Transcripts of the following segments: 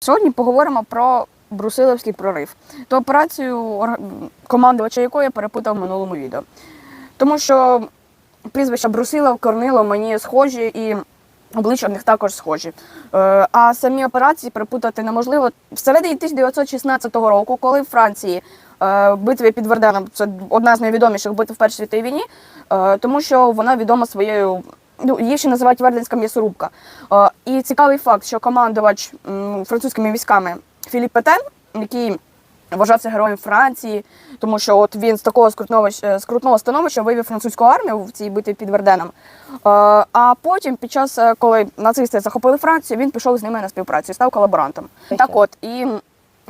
Сьогодні поговоримо про Брусиловський прорив, ту операцію, командувача якої я перепутав в минулому відео. Тому що прізвища Брусилов, Корнилов мені схожі і обличчя в них також схожі. Е, А самі операції перепутати неможливо. Всередині 1916 року, коли в Франції е, битві під Верденом це одна з найвідоміших битв в Першій світовій війні, е, тому що вона відома своєю. Ну, її ще називають Верденська м'ясорубка. Е, І цікавий факт, що командувач м, французькими військами Філіп Петен, який вважався героєм Франції, тому що от він з такого скрутного, е, скрутного становища вивів французьку армію в цій битві під Верденом. Е, А потім, під час, коли нацисти захопили Францію, він пішов з ними на співпрацю став колаборантом. Так от, і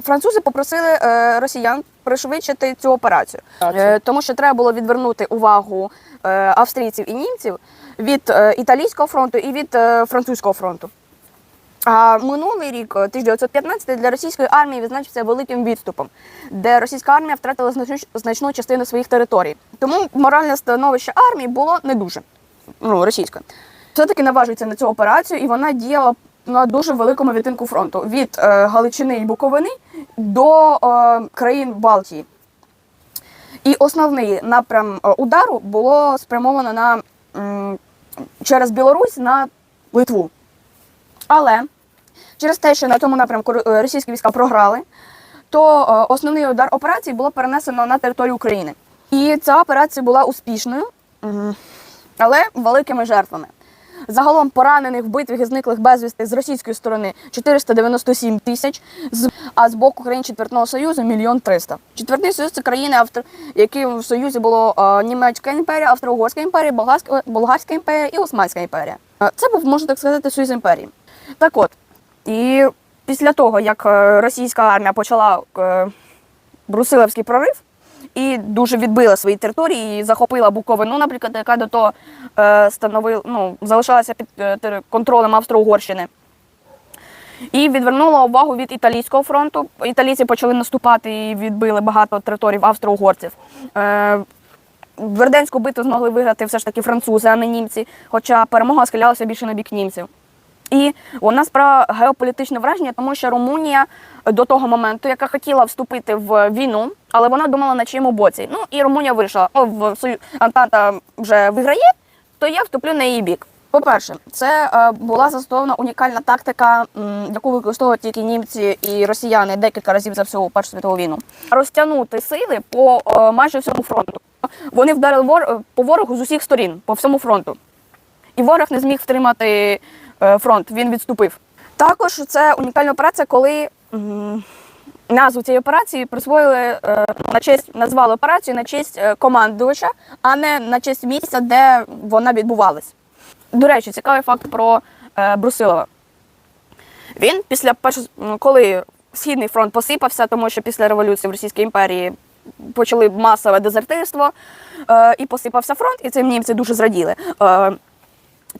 французи попросили е, росіян пришвидшити цю операцію, Е, тому що треба було відвернути увагу е, австрійців і німців від е, італійського фронту і від е, французького фронту. А минулий рік, е, 1915, для російської армії відзначився великим відступом, де російська армія втратила значну, частину своїх територій. Тому моральне становище армії було не дуже ну, російське. Все-таки наважується на цю операцію, і вона діяла на дуже великому відтинку фронту від е, Галичини і Буковини до е, країн Балтії. І основний напрям е, удару було спрямовано на м, через Білорусь на Литву. Але через те, що на тому напрямку е, російські війська програли, то е, основний удар операції було перенесено на територію України. І ця операція була успішною, але великими жертвами. Загалом поранених, вбитих і зниклих безвісти з російської сторони 497 тисяч, а з боку країн Четвертного Союзу мільйон триста. Четвертий Союз це країни, які в Союзі було Німецька імперія, Австро-Угорська імперія, Болгарська, імперія і Османська імперія. Це був, можна так сказати, Союз імперії. Так от, і після того, як е, російська армія почала е, Брусиловський прорив і дуже відбила свої території, і захопила Буковину, наприклад, яка до того е, становила, ну, залишалася під е, контролем Австро-Угорщини. І відвернула увагу від італійського фронту. Італійці почали наступати і відбили багато територій австро-угорців. Е, Верденську битву змогли виграти все ж таки французи, а не німці, хоча перемога схилялася більше на бік німців. І вона справа геополітичне враження, тому що Румунія до того моменту, яка хотіла вступити в війну, але вона думала на чиєму боці. Ну і Румунія вирішила, о, в Сою Антанта вже виграє, то я вступлю на її бік. По-перше, це е, була застосована унікальна тактика, яку використовують тільки німці і росіяни декілька разів за всю Першу світову війну. Розтягнути сили по е, майже всьому фронту. Вони вдарили вор- по ворогу з усіх сторін, по всьому фронту. І ворог не зміг втримати е, фронт, він відступив. Також це унікальна операція, коли назву цієї операції присвоїли е, на честь, назвали операцію на честь е, командувача, а не на честь місця, де вона відбувалась. До речі, цікавий факт про е, Брусилова. Він після першого, коли Східний фронт посипався, тому що після революції в Російській імперії почали масове дезертирство, і посипався фронт, і цим німці дуже зраділи.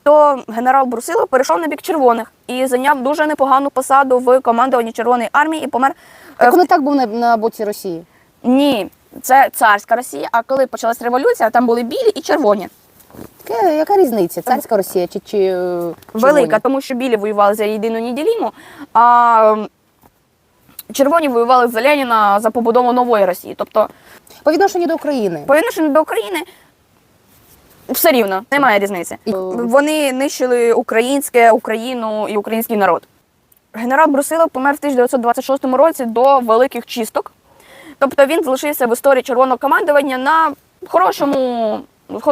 То генерал Брусилов перейшов на бік червоних і зайняв дуже непогану посаду в командуванні Червоної армії і помер. е, Так він і так був на, на боці Росії. Ні, це царська Росія. А коли почалась революція, там були білі і червоні. Яка, яка різниця? Царська Росія чи, чи е, Велика, тому що білі воювали за єдину неділіму, а червоні воювали за Леніна за побудову нової Росії. Тобто, По відношенню до України. по відношенню до України все рівно, немає різниці. Вони нищили українське, Україну і український народ. Генерал Брусилов помер в 1926 році до великих чисток. Тобто він залишився в історії червоного командування на хорошому,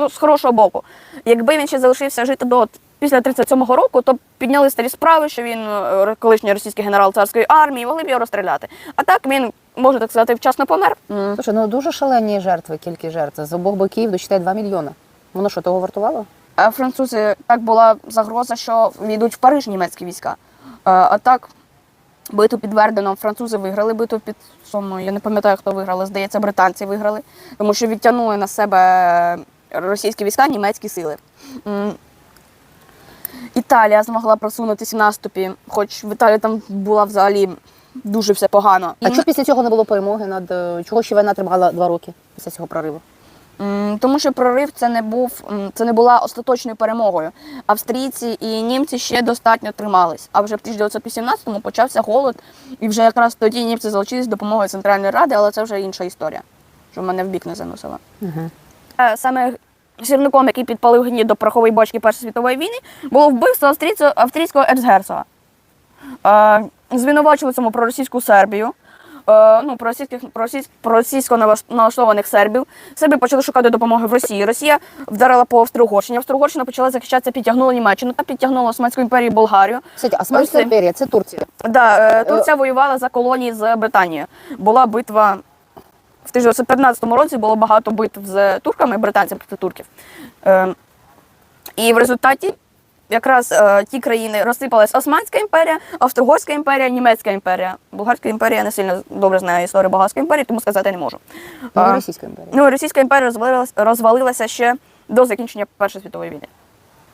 з хорошого боку. Якби він ще залишився жити до після 37-го року, то підняли старі справи, що він е, колишній російський генерал царської армії, могли б його розстріляти. А так він, можна так сказати, вчасно помер. Слушай, ну дуже шалені жертви, кількість жертв. З обох боків дочитає 2 мільйони. Воно що, того вартувало? А французи так була загроза, що йдуть в Париж німецькі війська. А, а так, битву під Верденом французи виграли битву під Сомою. Я не пам'ятаю, хто виграли. Здається, британці виграли, тому що відтягнули на себе російські війська німецькі сили. Італія змогла просунутися в наступі, хоч в Італії там була взагалі дуже все погано. А чого після цього не було перемоги над е, чого ще війна тривала два роки після цього прориву? Тому що прорив це не був це не була остаточною перемогою. Австрійці і німці ще достатньо тримались. А вже в 1918-му почався голод, і вже якраз тоді німці залучились з допомогою Центральної Ради, але це вже інша історія, що мене в бік не заносила. Угу. Саме сірником, який підпалив гнід до порохової бочки Першої світової війни, було вбивство австрійського ексгерцога. Е, Звинувачили цьому проросійську Сербію. Е, Ну, проросійських проросійсь- проросійсько налаш- налаштованих сербів. Серби почали шукати допомоги в Росії. Росія вдарила по Австро-Угорщині. Австро-Угорщина почала захищатися, підтягнула Німеччину та підтягнула Османську імперію і Болгарію. Кстати, Османська імперія це Турція. Да, е, Турція воювала за колонії з Британією. Була битва в 1915 році було багато битв з турками, британцями проти турків. Е, І в результаті якраз е, ті країни розсипалась Османська імперія, Австро-Угорська імперія, Німецька імперія. Болгарська імперія не сильно добре знає історію Болгарської імперії, тому сказати не можу. Ну, Російська імперія. Ну, Російська імперія розвалилася, розвалилася ще до закінчення Першої світової війни.